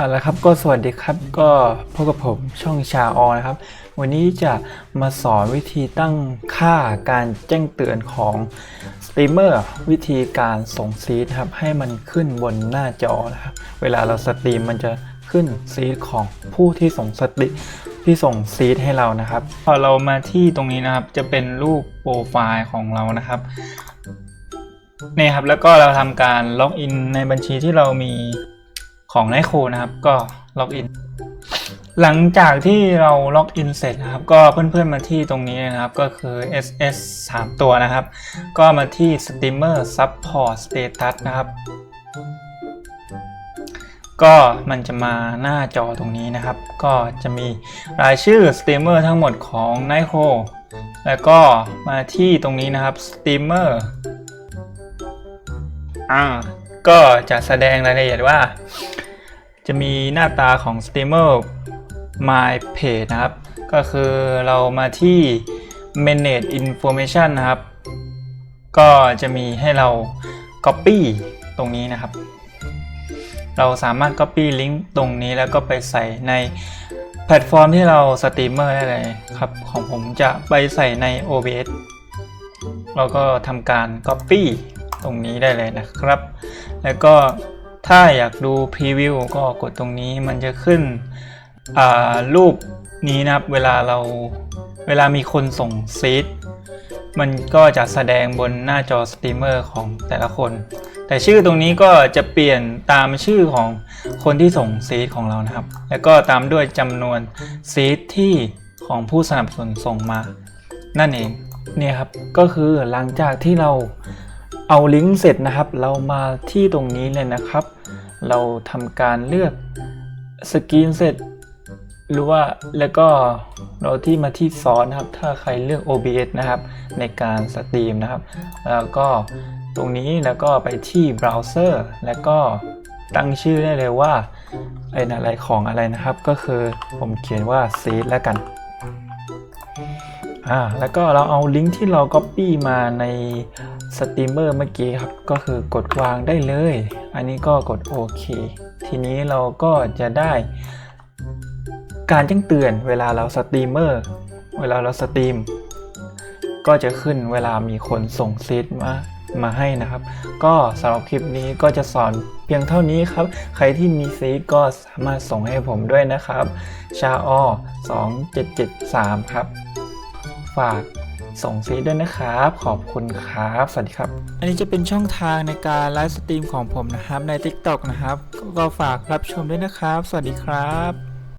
เอาละครับก็สวัสดีครับก็พบกับผมช่องชาออนะครับ วันนี้จะมาสอนวิธีตั้งค่าการแจ้งเตือนของสตรีมเมอร์วิธีการส่งซีดครับให้มันขึ้นบนหน้าจอนะครับเวลาเราสตรีมมันจะขึ้นซีดของผู้ที่ส่งสตรีที่ส่งซีดให้เรานะครับ พอเรามาที่ตรงนี้นะครับจะเป็นรูปโปรไฟล์ของเรานะครับนี่ครับแล้วก็เราทำการล็อกอินในบัญชีที่เรามี ของไนโคนะครับ ก็ล็อกอิน หลังจากที่เราล็อกอินเสร็จนะครับ ก็เพื่อนๆมาที่ตรงนี้นะครับ ก็คือ SS 3 ตัวนะครับ ก็มาที่ steamer Support Status นะครับ ก็มันจะมาหน้าจอตรงนี้นะครับ ก็จะมีรายชื่อสตรีมเมอร์ทั้งหมดของ Nitro แล้วก็มาที่ตรงนี้นะครับ Streamer อ่า ก็จะแสดงรายละเอียดว่า จะมีหน้าตาของ Streamer My Page นะครับ ก็คือเรามาที่ Manage Information นะครับ ก็จะมีให้เรา Copy ตรงนี้นะครับ เราสามารถ Copy ลิงก์ตรงนี้แล้วก็ไปใส่ในแพลตฟอร์มที่เราสตรีมเมอร์ได้เลยครับ ของผมจะไปใส่ใน OBS เราก็ทำการ Copy ตรงนี้ได้เลยนะครับ แล้วก็ถ้าอยากดูพรีวิวก็กดตรงนี้มันจะขึ้นรูปนี้นะครับเวลาเราเวลามีคนส่งซีดมันก็จะแสดงบนหน้าจอสตรีมเมอร์ของแต่ละคน แต่ชื่อตรงนี้ก็จะเปลี่ยนตามชื่อของคนที่ส่งซีดของเรานะครับ แล้วก็ตามด้วยจำนวนซีดที่ของผู้สนับสนุนส่งมา นั่นเองเนี่ยครับก็คือหลังจากที่เรา เอาลิงก์เสร็จนะครับ เรามาที่ตรงนี้เลยนะครับ เราทำการเลือกสกรีนเสร็จหรือว่าแล้วก็เราที่มาที่ซอสนะครับ ถ้าใครเลือก OBS นะครับ ในการสตรีมนะครับ แล้วก็ตรงนี้แล้วก็ไปที่เบราว์เซอร์แล้วก็ตั้งชื่อได้เลยว่าเป็นอะไรของอะไรนะครับ ก็คือผมเขียนว่าซีดแล้วกัน อ่าแล้วก็เราเอาลิงก์ที่เรา Copy มาในสตรีมเมอร์เมื่อกี้ครับ ก็คือกดวางได้เลย อันนี้ก็กดโอเค ทีนี้เราก็จะได้ การแจ้งเตือนเวลาเราสตรีมเมอร์ เวลาเราสตรีม ก็จะขึ้นเวลามีคนส่งซีดมามาให้นะครับ ก็สำหรับคลิปนี้ก็จะสอนเพียงเท่านี้ครับ ใครที่มีซีก็สามารถส่งให้ผมด้วยนะครับ ชาอ2773 ครับ ฝากส่งซีดด้วยนะครับ ขอบคุณครับ สวัสดีครับ อันนี้จะเป็นช่องทางในการไลฟ์สตรีมของผมนะครับใน TikTok นะครับ ก็ฝากรับชมด้วยนะครับ สวัสดีครับ